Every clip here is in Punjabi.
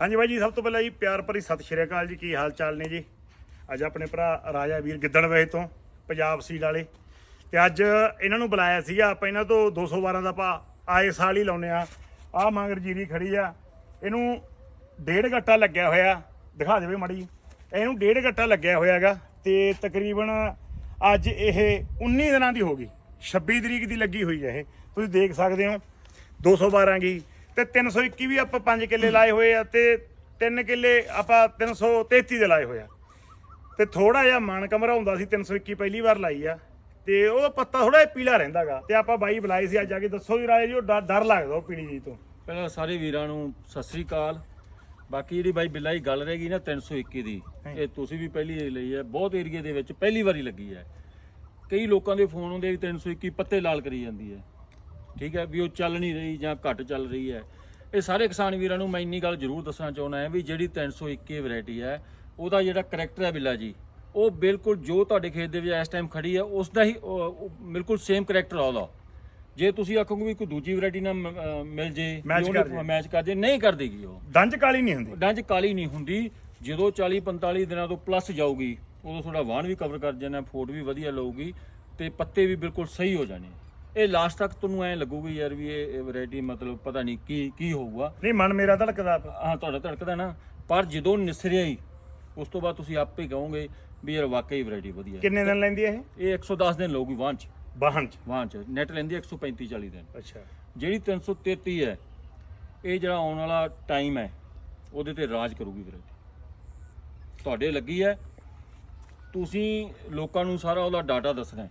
ਹਾਂਜੀ ਬਾਈ ਜੀ, ਸਭ ਤੋਂ ਪਹਿਲਾਂ ਜੀ ਪਿਆਰ ਭਰੀ ਸਤਿ ਸ਼੍ਰੀ ਅਕਾਲ ਜੀ। ਕੀ ਹਾਲ ਚਾਲ ਨੇ ਜੀ? ਅੱਜ ਆਪਣੇ ਭਰਾ ਰਾਜਾ ਵੀਰ ਗਿੱਦੜਵੇ ਤੋਂ, ਪੰਜਾਬ ਸੀਡ ਵਾਲੇ। ਤੇ ਅੱਜ ਇਹਨਾਂ ਨੂੰ ਬੁਲਾਇਆ ਸੀਗਾ, ਆਪਾਂ ਇਹਨਾਂ ਤੋਂ 212 ਦਾ ਆਪਾਂ ਆਏ ਸਾਲ ਹੀ ਲਾਉਨੇ ਆ ਆ ਮੰਗਰ ਜੀਰੀ ਖੜੀ ਆ। ਇਹਨੂੰ ਡੇਢ ਗੱਟਾ ਲੱਗਿਆ ਹੋਇਆ। ਦਿਖਾ ਦੇਵੇ ਮੜੀ ਇਹਨੂੰ ਡੇਢ ਗੱਟਾ ਲੱਗਿਆ ਹੋਇਆਗਾ। ਤੇ ਤਕਰੀਬਨ ਅੱਜ ਇਹ 19 ਦਿਨਾਂ ਦੀ ਹੋ ਗਈ। 26 ਤਰੀਕ ਦੀ ਲੱਗੀ ਹੋਈ ਹੈ ਇਹ। ਤੁਸੀਂ ਦੇਖ ਸਕਦੇ ਹੋ। 212 ਗਈ ਤੇ 321 ਵੀ ਆਪਾਂ 5 ਕਿੱਲੇ ਲਾਏ ਹੋਏ ਆ ਤੇ 3 ਕਿੱਲੇ ਆਪਾਂ 333 ਦੇ ਲਾਏ ਹੋਏ ਆ। ਤੇ ਥੋੜਾ ਜਿਹਾ ਮਨ ਕਮਰਾਉਂਦਾ ਸੀ 321 ਪਹਿਲੀ ਵਾਰ ਲਾਈ ਆ। ਤੇ ਉਹ ਪੱਤਾ ਥੋੜਾ ਜਿਹਾ ਪੀਲਾ ਰਹਿੰਦਾਗਾ ਤੇ ਆਪਾਂ ਬਾਈ ਬੁਲਾਏ ਸੀ ਅੱਜ ਆ ਕੇ ਦੱਸੋ ਜੀ ਰਾਜੇ ਜੀ ਉਹ ਡਰ- ਡਰ ਲੱਗਦਾ ਉਹ ਪੀਲੀ ਜੀ ਤੋਂ। ਪਹਿਲਾਂ ਸਾਰੇ ਵੀਰਾਂ ਨੂੰ ਸਤਿ ਸ੍ਰੀ ਅਕਾਲ। ਬਾਕੀ ਜਿਹੜੀ ਬਾਈ ਬਿੱਲਾ ਦੀ ਗੱਲ ਰਹੇਗੀ ਨਾ 321 ਦੀ ਇਹ ਤੁਸੀਂ ਵੀ ਪਹਿਲੀ ਲਈ ਹੈ। ਬਹੁਤ ਏਰੀਏ ਦੇ ਵਿੱਚ ਪਹਿਲੀ ਵਾਰੀ ਲੱਗੀ ਹੈ। ਕਈ ਲੋਕਾਂ ਦੇ ਫੋਨ ਹੁੰਦੇ ਵੀ 321 ਪੱਤੇ ਲਾਲ ਕਰੀ ਜਾਂਦੀ ਹੈ। ਠੀਕ ਹੈ ਵੀ ਉਹ ਚੱਲ ਨਹੀਂ ਰਹੀ ਜਾਂ ਘੱਟ ਚੱਲ ਰਹੀ ਹੈ। ਇਹ ਸਾਰੇ ਕਿਸਾਨ ਵੀਰਾਂ ਨੂੰ ਮੈਂ ਇੰਨੀ ਗੱਲ ਜ਼ਰੂਰ ਦੱਸਣਾ ਚਾਹੁੰਦਾ ਹਾਂ ਵੀ ਜਿਹੜੀ 321 ਵੈਰਾਈਟੀ ਹੈ ਉਹਦਾ ਜਿਹੜਾ ਕਰੈਕਟਰ ਹੈ ਬਿੱਲਾ ਜੀ ਉਹ ਬਿਲਕੁਲ ਜੋ ਤੁਹਾਡੇ ਖੇਤ ਦੇ ਵਿੱਚ ਇਸ ਟਾਈਮ ਖੜੀ ਹੈ ਉਸ ਦਾ ਹੀ ਬਿਲਕੁਲ ਸੇਮ ਕਰੈਕਟਰ ਆ ਉਹਦਾ। ਜੇ ਤੁਸੀਂ ਆਖੋਗੇ ਵੀ ਕੋਈ ਦੂਜੀ ਵੈਰਾਈਟੀ ਨਾਲ ਮਿਲ ਜੇ। ਮੈਚ ਕਰ ਜੇ। ਨਹੀਂ ਕਰ ਦੇਗੀ ਉਹ। ਦੰਜ ਕਾਲੀ ਨਹੀਂ ਹੁੰਦੀ। ਡੰਜ ਕਾਲੀ ਨਹੀਂ ਹੁੰਦੀ। ਜਦੋਂ 40 45 ਦਿਨਾਂ ਤੋਂ ਪਲੱਸ ਜਾਊਗੀ ਉਦੋਂ ਤੁਹਾਡਾ ਵਾਹਣ ਵੀ ਕਵਰ ਕਰ ਜਾਣਾ ਫੋਟ ਵੀ ਵਧੀਆ ਲਊਗੀ ਤੇ ਪੱਤੇ ਵੀ ਬਿਲਕੁਲ ਸਹੀ ਹੋ ਜਾਣੇ। ਇਹ ਲਾਸਟ ਤੱਕ ਤੁਹਾਨੂੰ ਐ ਲੱਗੂਗੀ ਯਾਰ ਵੀ ਇਹ ਵੈਰਾਈਟੀ ਮਤਲਬ ਪਤਾ ਨਹੀਂ ਕੀ ਕੀ ਹੋਊਗਾ। ਨਹੀਂ ਮਨ ਮੇਰਾ ਧੜਕਦਾ। ਹਾਂ ਤੁਹਾਡਾ ਧੜਕਦਾ ਨਾ। ਪਰ ਜਦੋਂ ਨਿਸਰਿਆ ਹੀ ਉਸ ਤੋਂ ਬਾਅਦ ਤੁਸੀਂ ਆਪੇ ਕਹੋਗੇ ਵੀ ਯਾਰ ਵਾਕਈ ਵੈਰਾਈਟੀ ਵਧੀਆ। ਕਿੰਨੇ ਦਿਨ ਲੈਂਦੀ ਹੈ ਇਹ ਇਹ 110 ਦਿਨ ਲਊਗੀ ਵਾਹਣ ਚ। ਬਾਹਣ ਚ? ਵਾਹਣ ਚ। ਨੈਟ ਲੈਂਦੀ ਹੈ 135 40 ਦਿਨ। ਅੱਛਾ। ਜਿਹੜੀ 333 ਹੈ ਇਹ ਜਿਹੜਾ ਆਉਣ ਵਾਲਾ ਟਾਈਮ ਹੈ ਉਹਦੇ ਤੇ ਰਾਜ ਕਰੂਗੀ ਵੀਰੇ ਤੁਹਾਡੇ ਲੱਗੀ ਹੈ ਤੁਸੀਂ ਲੋਕਾਂ ਨੂੰ ਸਾਰਾ ਉਹਦਾ ਡਾਟਾ ਦੱਸਣਾ ਹੈ।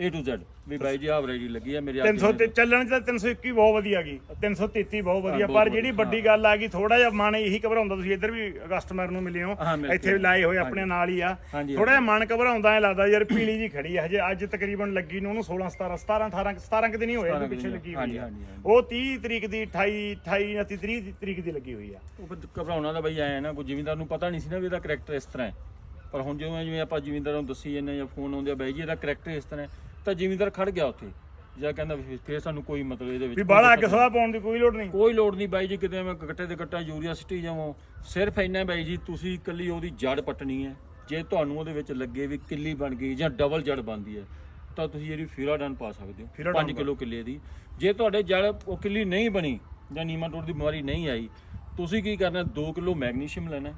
A to Z. ਵੀ ਬਾਈ ਜੀ ਆਹ ਵੈਰਾਈਟੀ ਲੱਗੀ ਹੈ ਮੇਰੇ 300 ਤੇ ਚੱਲਣ ਚ ਤਾਂ 321 ਬਹੁਤ ਵਧੀਆ ਗਈ। 333 ਬਹੁਤ ਵਧੀਆ ਪਰ ਜਿਹੜੀ ਵੱਡੀ ਗੱਲ ਆ ਗਈ ਥੋੜਾ ਜਿਹਾ ਮਨ ਇਹੀ ਘਬਰਾਉਂਦਾ ਤੁਸੀਂ ਇੱਧਰ ਵੀ ਕਸਟਮਰ ਨੂੰ ਮਿਲੇ ਹੋ ਇੱਥੇ। ਵੀ ਲਾਏ ਹੋਏ। ਆਪਣੇ ਨਾਲ ਹੀ ਆ। ਥੋੜਾ ਜਿਹਾ ਮਨ ਘਬਰਾਉਂਦਾ ਐ ਲੱਗਦਾ ਯਾਰ ਪੀਲੀ ਜੀ ਖੜੀ ਆ ਹਜੇ ਅੱਜ ਤਕਰੀਬਨ ਲੱਗੀ ਨੂੰ ਉਹਨੂੰ 16 17 17 18 17 ਕਿ ਦਿਨ ਹੀ ਹੋਏ ਇਹਦੇ 17 ਪਿੱਛੇ ਲੱਗੀ ਹੋਈ ਆ। ਉਹ 30 ਤਰੀਕ ਦੀ 28 28 29 30 ਤਰੀਕ ਦੀ ਲੱਗੀ ਹੋਈ ਆ। ਉਹ ਘਬਰਾਉਣਾ ਦਾ ਬਾਈ ਆਇਆ ਨਾ ਕੋਈ ਜ਼ਿਮੀਂਦਾਰ ਨੂੰ ਪਤਾ ਨਹੀਂ ਸੀ ਨਾ ਵੀ ਇਹਦਾ ਕਰੈਕਟਰ ਇਸ ਤਰ੍ਹਾਂ ਹੈ। ਪਰ ਹੁਣ ਜਿਵੇਂ ਜਿਵੇਂ ਆਪਾਂ ਜ਼ਿਮੀਂਦਾਰਾਂ ਨੂੰ ਦੱਸੀ ਜਾਂਦੇ ਜਾਂ ਫੋਨ ਆਉਂਦੇ ਆ ਬਾਈ ਜੀ ਇਹਦਾ ਕਰੈਕਟਰ ਇਸ ਤਰ੍ਹਾਂ ਹੈ। ਤਾਂ ਜ਼ਿਮੀਂਦਾਰ ਖੜ ਗਿਆ ਉੱਥੇ। ਜਾਂ ਕਹਿੰਦਾ ਵੀ ਫਿਰ ਸਾਨੂੰ ਕੋਈ ਮਤਲਬ ਇਹਦੇ ਵਿੱਚ ਵੀ ਬਾਹਲਾ ਅੱਗ ਸਵਾਹ ਪਾਉਣ ਦੀ ਕੋਈ ਲੋੜ ਨਹੀਂ। ਕੋਈ ਲੋੜ ਨਹੀਂ ਬਾਈ ਜੀ ਕਿਤੇ ਮੈਂ ਗੱਟੇ ਦੇ ਗੱਟਾ ਯੂਰੀਆ ਸਿੱਟੀ ਜਾਵਾਂ। ਸਿਰਫ ਇੰਨਾ ਬਾਈ ਜੀ ਤੁਸੀਂ ਇਕੱਲੀ ਉਹਦੀ ਜੜ ਪੱਟਣੀ ਹੈ। ਜੇ ਤੁਹਾਨੂੰ ਉਹਦੇ ਵਿੱਚ ਲੱਗੇ ਵੀ ਕਿੱਲੀ ਬਣ ਗਈ ਜਾਂ ਡਬਲ ਜੜ ਬਣਦੀ ਹੈ ਤਾਂ ਤੁਸੀਂ ਜਿਹੜੀ ਫਿਰਾਡਨ ਪਾ ਸਕਦੇ ਹੋ। ਫਿਰਾਡਨ 5 ਕਿਲੋ ਕਿੱਲੇ ਦੀ। ਜੇ ਤੁਹਾਡੇ ਜੜ ਉਹ ਕਿੱਲੀ ਨਹੀਂ ਬਣੀ ਜਾਂ ਨੀਮਾਟੋਡ ਦੀ ਬਿਮਾਰੀ ਨਹੀਂ ਆਈ ਤੁਸੀਂ ਕੀ ਕਰਨਾ 2 ਕਿਲੋ ਮੈਗਨੀਸ਼ੀਅਮ ਲੈਣਾ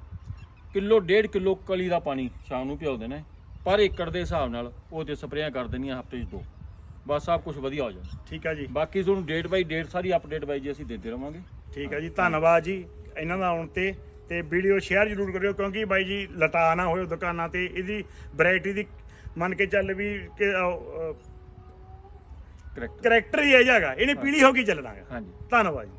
ਕਿਲੋ 1.5 ਕਿਲੋ ਕਲੀ ਦਾ ਪਾਣੀ ਸ਼ਾਮ ਨੂੰ ਪਿਓ ਦੇਣਾ। ਪਰ ਏਕੜ ਦੇ ਹਿਸਾਬ ਨਾਲ ਉਹ ਤੇ ਸਪਰੇਆਂ ਕਰ ਦੇਣੀਆਂ ਹਫ਼ਤੇ 'ਚ ਦੋ। ਬਸ ਸਭ ਕੁਝ ਵਧੀਆ ਹੋ ਜਾਣਾ ਠੀਕ ਆ ਜੀ। ਬਾਕੀ ਤੁਹਾਨੂੰ ਡੇਟ ਬਾਈ ਡੇਟ ਸਾਰੀ ਅਪਡੇਟ ਬਾਈ ਜੀ ਅਸੀਂ ਦਿੰਦੇ ਰਵਾਂਗੇ। ਠੀਕ ਹੈ ਜੀ ਧੰਨਵਾਦ ਜੀ ਇਹਨਾਂ ਦਾ ਆਉਣ ਤੇ। ਤੇ ਵੀਡੀਓ ਸ਼ੇਅਰ ਜ਼ਰੂਰ ਕਰਿਓ ਕਿਉਂਕਿ ਬਾਈ ਜੀ ਲਟਾ ਨਾ ਹੋਇਓ ਦੁਕਾਨਾਂ ਤੇ ਇਹਦੀ ਵੈਰਾਈਟੀ ਦੀ ਮੰਨ ਕੇ ਚੱਲ ਵੀ ਕਰੈਕਟਰ ਹੀ ਇਹ ਜਾਗਾ ਇਹਨੇ ਪੀਲੀ ਹੋ ਕੇ ਚੱਲਣਾ ਗਾ। ਹਾਂਜੀ। ਧੰਨਵਾਦ ਜੀ।